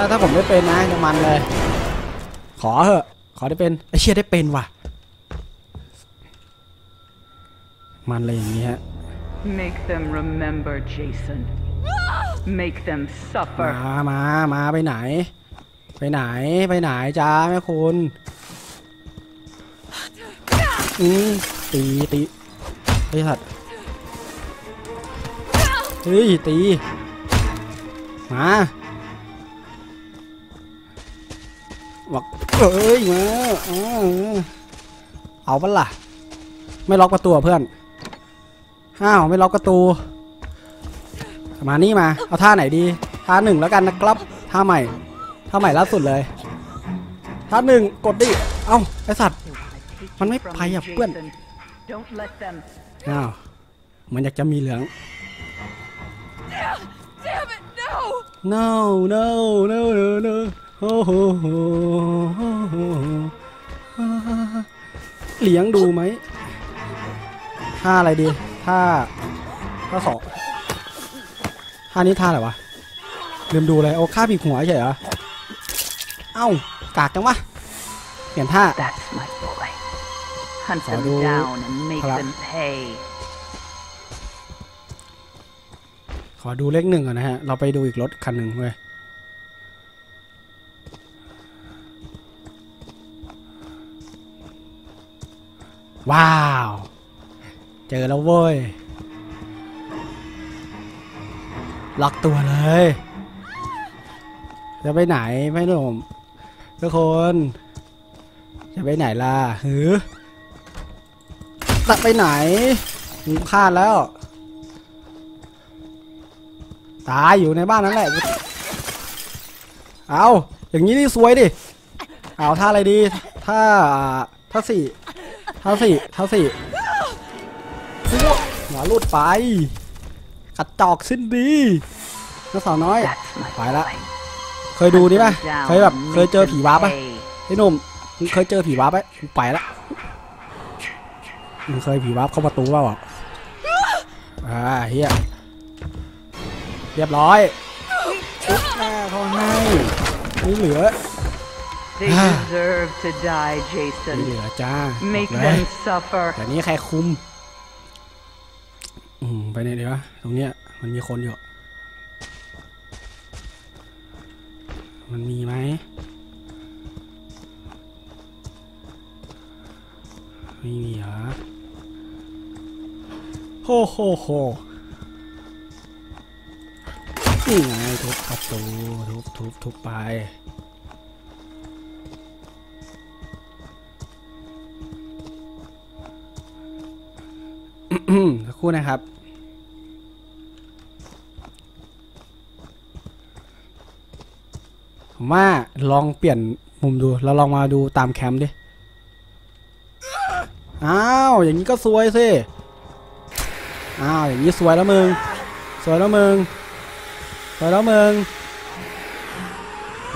ถ้าถ้าผมได้เป็นนะจะมันเลย ขอเหอะ ขอได้เป็นไอเชียได้เป็นว่ะ มันเลยอย่างนี้ฮะ Make them remember, Jason. Make them มา suffer. มามาไปไหน ไปไหนไปไหนจ้าแม่คุณอืมตีตีไอ้สัตว์เฮ้ยตี มา บอกเอ้ยมาเออเอาปะล่ะ ไม่ล็อกประตูอะเพื่อนห้าวไม่ล็อกประตู มานี่มา เอาท่าไหนดี ท่าหนึ่งแล้วกันนะครับ ท่าใหม่ ท่าใหม่ล่าสุดเลย ท่าหนึ่งกดดิ เอ้าไอสัตว์ มันไม่ไปอะเพื่อน Jason. Don't let them. อ้าวมันอยากจะมีเหลือง Damn it, no! no no no no no โอ้โหเลี้ยงดูไหมท่าอะไรดีท่าท่าสองท่านี้ท่าอะไรวะลืมดูเลยโอ้ค่าบีบหัวใช่เหรอเอ้ากากจังวะเปลี่ยนท่า That's my boy. Hunt them Aduh. down and make Kalau- them pay. ขอดูเลขหนึ่งก่อนนะฮะ เราไปดูอีกรถคันหนึ่งเว้ย ว้าว เจอแล้วเว้ย ล็อกตัวเลย จะไปไหนไม่หนุ่มทุกคน จะไปไหนล่ะหือจะไปไหนพลาดแล้ว ตายอยู่ในบ้านนั่นแหละ เอาอย่างนี้นี่สวยดิ เอาท่าอะไรดีท่าท่าสี่ ท่าสี่ท่าสี่หมาลุดไปกระจอกสิ้นดีนักสาวน้อย That's my Phải đó. boy. เคยดูนี่ป่ะ Hunt them down เคยแบบ and เคย make เจอ them ผีว้าป่ะ pay. ไอ้หนุ่มมึงเคยเจอผีว้าป่ะกูไปละมึงเคยผีว้าเข้าประตูเปล่าอะอ่าเฮียเรียบร้อยอุ๊บหน้าเขาให้ไม่เหลือ They Ah. deserve to die, ไม่ Jason. เหลือจ้า Make บอกเลย them suffer. แต่นี้ใครคุม อืม ไปไหนดีวะ ตรงเนี้ย มันมีคนอยู่ มันมีไหม ไม่มีเหรอโฮโฮโฮนี่ไงทุบประตูทุบทุบทุบไป สักครู่นะครับผมว่าลองเปลี่ยนมุมดูเราลองมาดูตามแคมป์ดิ อ้าว อย่างนี้ก็สวยสิ อ้าว อย่างนี้สวยแล้วมึง สวยแล้วมึง สวยแล้วมึง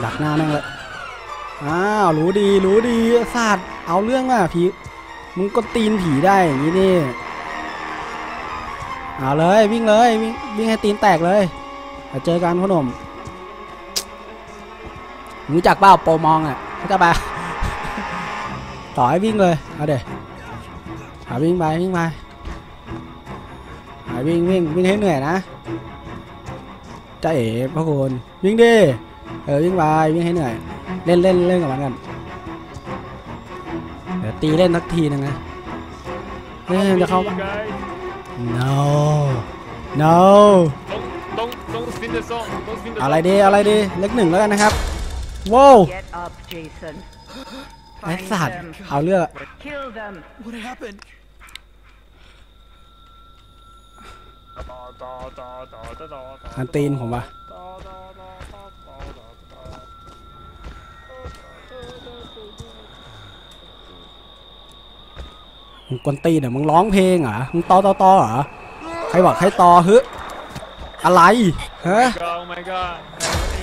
ดักหน้านั่งเลย อ้าว รู้ดี รู้ดี ศาสตร์เอาเรื่องว่ะผีมึงก็ตีนผีได้อย่างนี้นี่ เอาเลยวิ่งเลยวิ่งวิ่งให้ตีนแตกเลยมาเจอกันพ่อหนุ่มรู้จักเปล่าโปรมองอะเขาใจะไปต่อให้วิ่งเลยเอาเดี๋ยวหาวิ่งไปวิ่งไปหาวิ่งวิ่งวิ่งให้เหนื่อยนะจ้าเอ๋พ่อคุณวิ่งดิเออวิ่งไปวิ่งให้เหนื่อยเล่นเล่นเล่นกับมันกันเดี๋ยวตีเล่นสักทีนึงนะเฮ้ยจะเข้า no no ต้องต้องสปินเดอร์ซองต้องสปินเดอร์อะไรดีอะไรดีเล็กหนึ่งแล้วกันนะครับว้าวไอ้สัตว์เอาเลือกอันตีนผมปะ มึงกวนตีนเหรอมึงร้องเพลงเหรอมึงตอตอตอเหรอใครบอกให้ตอฮึอะไรฮะ Oh my god.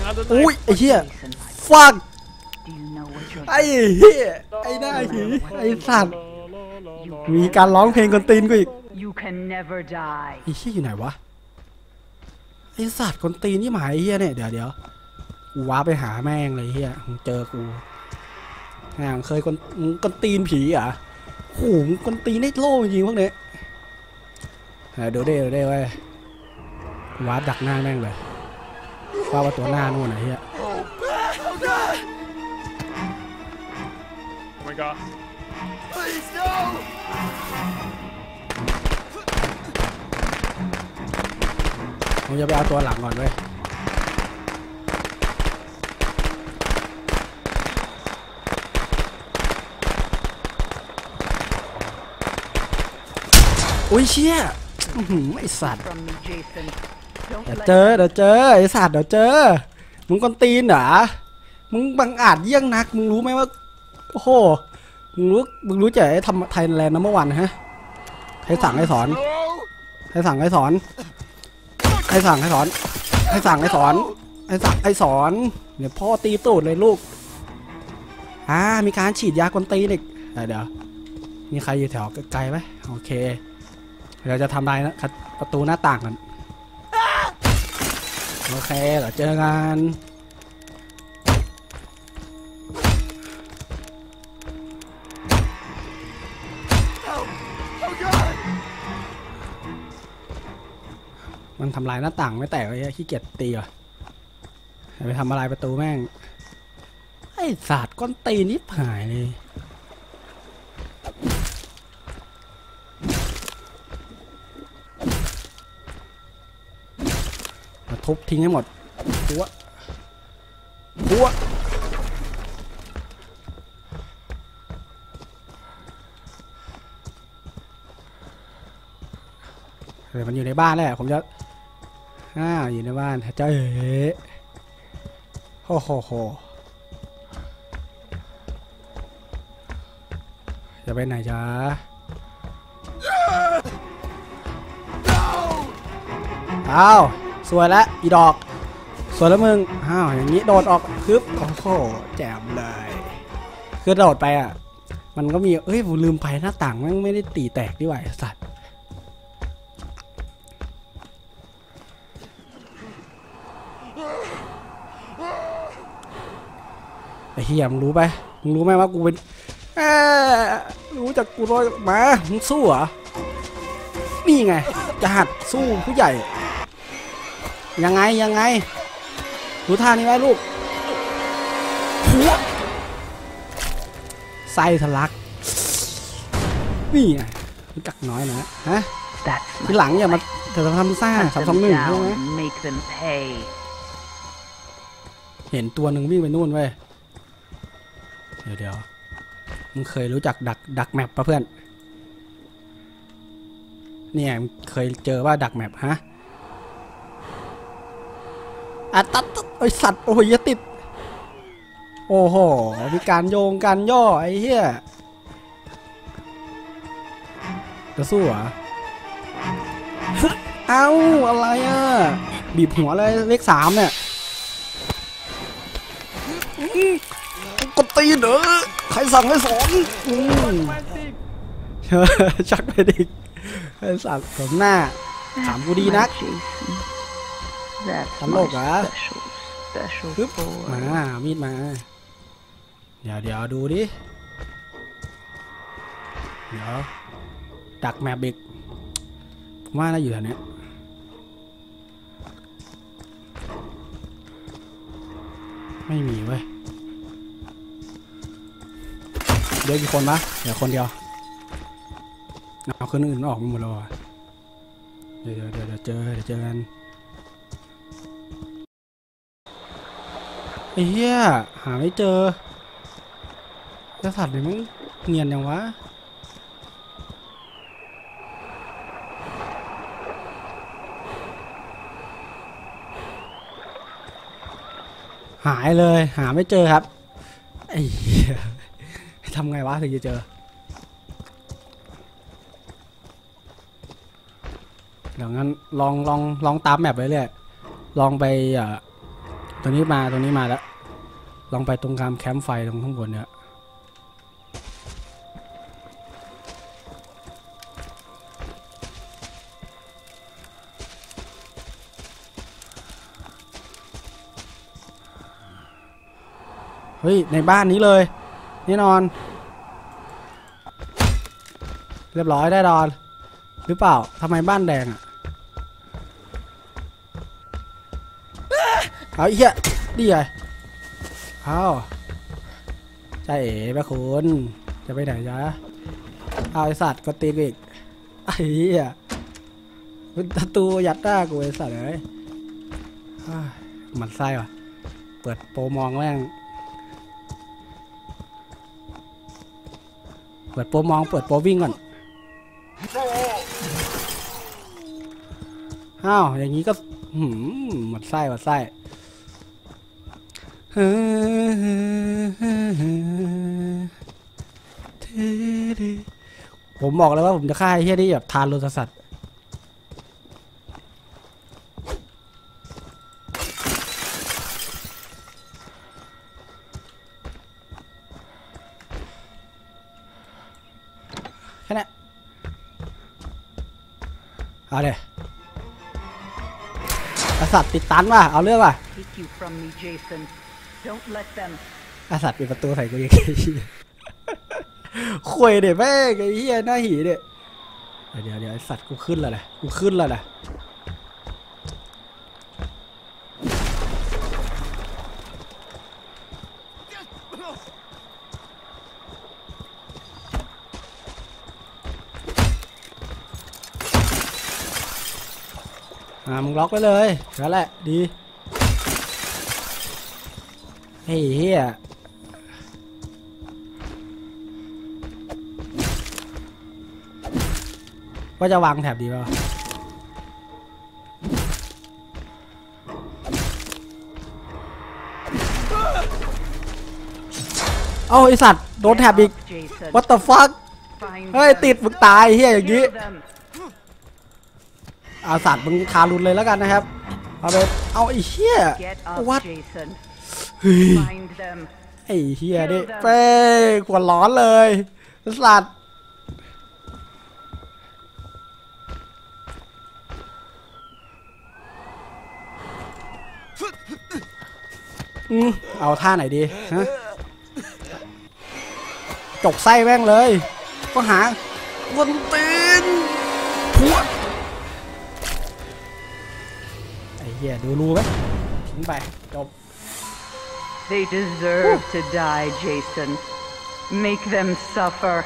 Another อุ้ย knife. ไอ้เหี้ย Jason, ฟัก do you know what you're ไอ้เหี้ยไอ้หน้าหีไอ้สัตว์มีการร้องเพลงกวนตีนกูอีก You can never die. ไอ้เหี้ยอยู่ไหนวะไอ้สัตว์คนตีนนี่หมายไอ้เหี้ยเนี่ยเดี๋ยวเดี๋ยวกูว้าร์ปไปหาแม่งเลยเฮียมึงเจอกูแม่งเคยคนมึงคนตีนผีเหรอะ โหมึงคนตีนได้โล่จริงๆพวกเนี้ยเออเดี๋ยวเด้เดี๋ยวเด้เว้ยว้าร์ปดักหน้าแม่งเลยว่าว่าตัวหน้านู่นไหนะเฮีย Oh my god. Please, no! ผมจะไปเอาตัวหลังก่อนเว้ย อุ้ยเชี่ยอื้อหือไอสัตว์ From me, Jason. Don't เดี๋ยว let เจอเดี๋ยวเจอไอสัตว์เดี๋ยวเจอ มึงกวนตีนเหรอ มึงบังอาจเยี่ยงนัก มึงรู้ไหมว่า โอ้โห มึงรู้ มึงรู้จักไอ้ทำไทยแลนด์นัมเบอร์วันฮะให้สั่งให้สอน No! ให้สั่งให้สอนให้สั่งให้สอนให้สั่งให้สอนให้สั่งให้สอน เดี๋ยวพ่อตีตูดเลยลูก อ่า มีการฉีดยากวนตีนอีกเดี๋ยวเดี๋ยวมีใครอยู่แถวไกลๆไหมโอเค เดี๋ยวจะทำลายนะประตูหน้าต่างกันโอเคเดี๋ยวเจอกันมันทำลายหน้าต่างไม่แตกเลยขี้เกียจตีอะอไปทำอะไรประตูแม่ง ไอ้ศาสตร์ก้อนตีนนิบหายเลย ทุบทิ้งให้หมดหัวหัวเดี๋ยวมันอยู่ในบ้านแหละผมจะอ่าอยู่ในบ้านเจ้าเอ๋โฮโหโหจะไปไหนจ๊ะอ้าว สวยแล้วอีดอก สวยแล้วมึงอ้าวอย่างนี้โดดออกคึบโอ้โหแจ่มเลยคือโดดไปอะ มันก็มีเอ้ยผมลืมไปหน้าต่างมันไม่ได้ตีแตกดีกว่าไอ้สัตว์ไอ้เฮียมึงรู้ไหมมึงรู้ไหมว่ากูเป็นรู้จักกูรอยมามึงสู้เหรอนี่ไงจะหัดสู้ผู้ใหญ่ ยังไงยังไงดูท่านี้ไว้ลูกหัวไส้ทะลัก นี่ไงรู้จักน้อยนะฮะ That's ทีหลังอย่ามาจะทำซ่า Hunt สามสองหนึ่ง them ใช่ไหม down. Make them pay. เห็นตัวหนึ่งวิ่งไปนู่นเว้ยเดี๋ยวเดี๋ยวมึงเคยรู้จักดักดักแมปปะเพื่อน เนี่ยมึงเคยเจอว่าดักแมปฮะ อัดตัดตัดไอสัตว์โอ้ยอย่าติด โอ้โหมีการโยงการย่อไอ้เหี้ยจะสู้เหรอเอ้าอะไรอะ บีบหัวเลยเลขสามเนี่ยกดตีเหรอใครสั่งให้สอนชักไปดิไอสัตว์ผมหน้าถามกูดีนัก Jason. That's Hello, my guy. special, special ปึ๊บ boy. มามีดมา เดี๋ยวเดี๋ยวดูดิ เดี๋ยว ดักแมปอีกผมว่าน่าอยู่แถวเนี้ยไม่มีเว้ยเดี๋ยวกี่คนปะเดี๋ยวคนเดียว เอาคนอื่นออกมาหมดแล้วอะเดี๋ยวเดี๋ยวเดี๋ยวเดี๋ยวเจอเดี๋ยวเจอกัน เหี้ยหาไม่เจอแล้วสัตว์นี่มึงเงียนยังวะหายเลยหาไม่เจอครับไอ้เหี้ยทำไงวะถึงจะเจอเดี๋ยวงั้นลองลองลองตามแมปไปเรื่อยลองไปอะตรงนี้มาตรงนี้มาแล้ว ลองไปตรงกลางแคมป์ไฟตรงข้างบนเนี่ยเฮ้ย ในบ้านนี้เลยแน่นอน เรียบร้อยได้ดอน หรือเปล่าทำไมบ้านแดงอะเอาเหี้ยดีไง อาวใจเอ๋แม่คุณจะไปไหนจ๊ะเอาไอสัตว์ก็ตีนอีกไอ้เหี้ยเป็นประตูยัดหน้ากูไอสัตว์เอ้ยหมันไส้ว่ะ เปิดโปรมองแม่งเปิดโปรมองเปิดโปรวิ่งก่อนอ้าวอย่างนี้ก็หืมหมันไส้หมันไส้ ผมบอกแล้วว่าผมจะฆ่าไอ้เฮียนี่แบบทานโลตสัตว์แค่นั้นเอาเลยกษัตริย์ติดตันว่ะ เอาเรื่องว่ะ Take you from me, Jason. Don't let them. กษัตริย์ปิดประตูใส่กูอีกไอ้เหี้ยคุยเด็แม่งไอ้เหี้ยหน้าหีเด็เดี๋ยวเดี๋ยวไอสัตว์กูขึ้นแล้วนะกูขึ้นแล้วนะอ่ามึงล็อกไว้เลยนั่นแหละ ดี เฮ้ยเฮียว่าจะวางแถบดีป่าวะเอาไอสัตว์ โดนแถบอีก Jason. what the fuck Find เฮ้ย them. ติดมึงตายเฮียอย่างงี้ Kill them. เอาสัตว์มึงทารุนเลยแล้วกันนะครับ เอาไปเอาไอ้เฮีย Get up, ไอ้เฮียนี่เป้กวนร้อนเลยสัตว์อืมเอาท่าไหนดีฮะจกไส้แม่งเลย ก็หาวนตีนพวดไอ้เหี้ยดูรูไหมทิ้งไป จบ They deserve to die, Jason. Make them suffer.